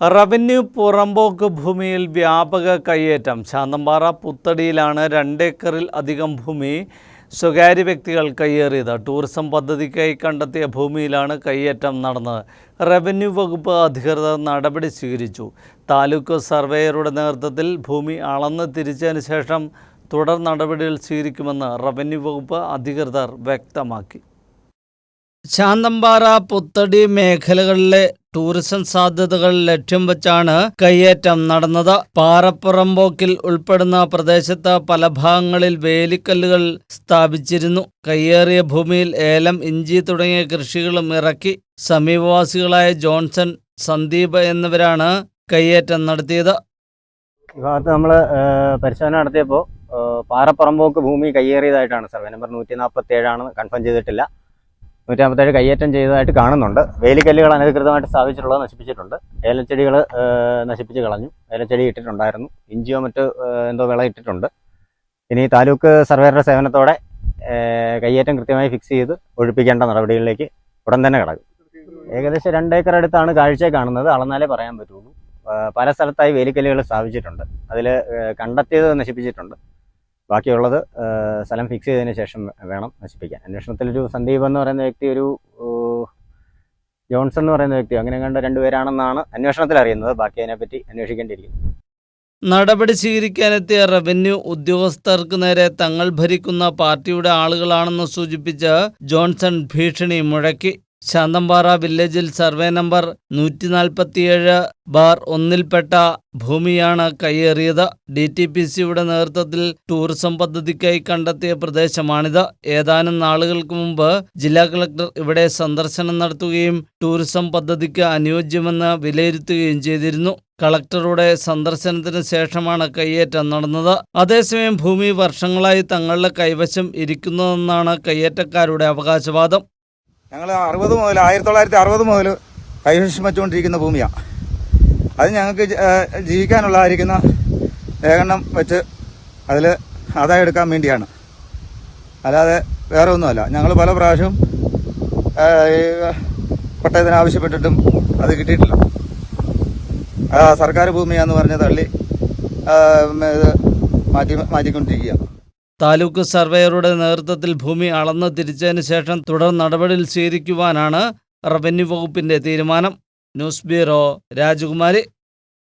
Revenue പുറമ്പോക്ക് ഭൂമിയിൽ വ്യാപക കയ്യേറ്റം. ശാന്തമ്പാറ പുത്തടിയിലാണ് രണ്ടേക്കറിൽ അധികം ഭൂമി സ്വകാര്യ വ്യക്തികൾ കയ്യേറിയത്. ടൂറിസം പദ്ധതിക്കായി കണ്ടെത്തിയ ഭൂമിയിലാണ് കയ്യേറ്റം നടന്നത്. റവന്യൂ വകുപ്പ് അധികൃതർ നടപടി സ്വീകരിച്ചു. താലൂക്ക് സർവേയറുടെ നേതൃത്വത്തിൽ ഭൂമി അളന്ന് തിരിച്ചതിന് ശേഷം തുടർ നടപടികൾ സ്വീകരിക്കുമെന്ന് റവന്യൂ വകുപ്പ് അധികൃതർ വ്യക്തമാക്കി. ശാന്തമ്പാറ പുത്തടി മേഖലകളിലെ ടൂറിസം സാധ്യതകൾ ലക്ഷ്യം വെച്ചാണ് കയ്യേറ്റം നടന്നത്. പാറപ്പുറമ്പോക്കിൽ ഉൾപ്പെടുന്ന പ്രദേശത്ത് പല ഭാഗങ്ങളിൽ വേലിക്കല്ലുകൾ സ്ഥാപിച്ചിരുന്നു. കയ്യേറിയ ഭൂമിയിൽ ഏലം ഇഞ്ചി തുടങ്ങിയ കൃഷികളും ഇറക്കി സമീപവാസികളായ ജോൺസൺ സന്ദീപ് എന്നിവരാണ് കയ്യേറ്റം നടത്തിയത്. ഈ ഭാഗത്ത് നമ്മൾ പരിശോധന നടത്തിയപ്പോൾ പാറപ്പുറമ്പോക്ക് ഭൂമി കയ്യേറിയതായിട്ടാണ്. സർവേ നമ്പർ നൂറ്റി നാൽപ്പത്തി ഏഴാണ് കൺഫേം ചെയ്തിട്ടില്ല. നൂറ്റി നാൽപ്പത്തേഴ് കയ്യേറ്റം ചെയ്തതായിട്ട് കാണുന്നുണ്ട്. വേലിക്കല്ലുകൾ അനധികൃതമായിട്ട് സ്ഥാപിച്ചിട്ടുള്ളത് നശിപ്പിച്ചിട്ടുണ്ട്. ഏലച്ചെടികൾ നശിപ്പിച്ച് കളഞ്ഞു. ഏലച്ചെടി ഇട്ടിട്ടുണ്ടായിരുന്നു. ഇഞ്ചിയോ മറ്റോ എന്തോ വിള ഇട്ടിട്ടുണ്ട്. ഇനി താലൂക്ക് സർവേയുടെ സേവനത്തോടെ കയ്യേറ്റം കൃത്യമായി ഫിക്സ് ചെയ്ത് ഒഴിപ്പിക്കേണ്ട നടപടികളിലേക്ക് ഉടൻ തന്നെ കിടക്കും. ഏകദേശം രണ്ടേക്കർ അടുത്താണ് കാഴ്ച കാണുന്നത്. അളന്നാലേ പറയാൻ പറ്റുള്ളൂ. പല സ്ഥലത്തായി വേലിക്കല്ലുകൾ സ്ഥാപിച്ചിട്ടുണ്ട്. അതിൽ കണ്ടെത്തിയത് നശിപ്പിച്ചിട്ടുണ്ട്. ബാക്കിയുള്ളത് സ്ഥലം ഫിക്സ് ചെയ്തതിന് ശേഷം വേണം നശിപ്പിക്കാൻ. അന്വേഷണത്തിലൊരു സന്ദീപ് എന്ന് പറയുന്ന വ്യക്തി ഒരു ജോൺസൺ എന്ന് പറയുന്ന വ്യക്തി അങ്ങനെ കണ്ട രണ്ടുപേരാണെന്നാണ് അന്വേഷണത്തിൽ അറിയുന്നത്. ബാക്കി അതിനെപ്പറ്റി അന്വേഷിക്കേണ്ടിയിരിക്കുന്നു. നടപടി സ്വീകരിക്കാനെത്തിയ റവന്യൂ ഉദ്യോഗസ്ഥർക്ക് നേരെ തങ്ങൾ ഭരിക്കുന്ന പാർട്ടിയുടെ ആളുകളാണെന്ന് സൂചിപ്പിച്ച് ജോൺസൺ ഭീഷണി മുഴക്കി. ശാന്തമ്പാറ വില്ലേജിൽ സർവേ നമ്പർ നൂറ്റി നാൽപ്പത്തിയേഴ് ബാർ ഒന്നിൽപ്പെട്ട ഭൂമിയാണ് കയ്യേറിയത്. ഡി ടി പി സിയുടെ നേതൃത്വത്തിൽ ടൂറിസം പദ്ധതിക്കായി കണ്ടെത്തിയ പ്രദേശമാണിത്. ഏതാനും നാളുകൾക്ക് മുമ്പ് ജില്ലാ കളക്ടർ ഇവിടെ സന്ദർശനം നടത്തുകയും ടൂറിസം പദ്ധതിക്ക് അനുയോജ്യമെന്ന് വിലയിരുത്തുകയും ചെയ്തിരുന്നു. കളക്ടറുടെ സന്ദർശനത്തിന് ശേഷമാണ് കയ്യേറ്റം നടന്നത്. അതേസമയം ഭൂമി വർഷങ്ങളായി തങ്ങളുടെ കൈവശം ഇരിക്കുന്നതെന്നാണ് കയ്യേറ്റക്കാരുടെ അവകാശവാദം. ഞങ്ങൾ അറുപത് മുതൽ ആയിരത്തി തൊള്ളായിരത്തി അറുപത് മുതൽ കൈവശം വെച്ചുകൊണ്ടിരിക്കുന്ന ഭൂമിയാണ് അത് ഞങ്ങൾക്ക് ജീവിക്കാനുള്ള ആയിരിക്കുന്ന ഏകണ്ണം വെച്ച് അതിൽ ആദായം എടുക്കാൻ വേണ്ടിയാണ്. അല്ലാതെ വേറെ ഒന്നുമല്ല ഞങ്ങൾ പല പ്രാവശ്യവും പട്ടയത്തിന് ആവശ്യപ്പെട്ടിട്ടും അത് കിട്ടിയിട്ടില്ല. സർക്കാർ ഭൂമിയാന്ന് പറഞ്ഞ് തള്ളി മാറ്റി മാറ്റിക്കൊണ്ടിരിക്കുകയാണ്. താലൂക്ക് സർവേയറുടെ നേതൃത്വത്തിൽ ഭൂമി അളന്ന് തിരിച്ചതിന് ശേഷം തുടർ നടപടിയിൽ സ്വീകരിക്കുവാനാണ് റവന്യൂ വകുപ്പിന്റെ തീരുമാനം. ന്യൂസ് ബ്യൂറോ രാജകുമാരി.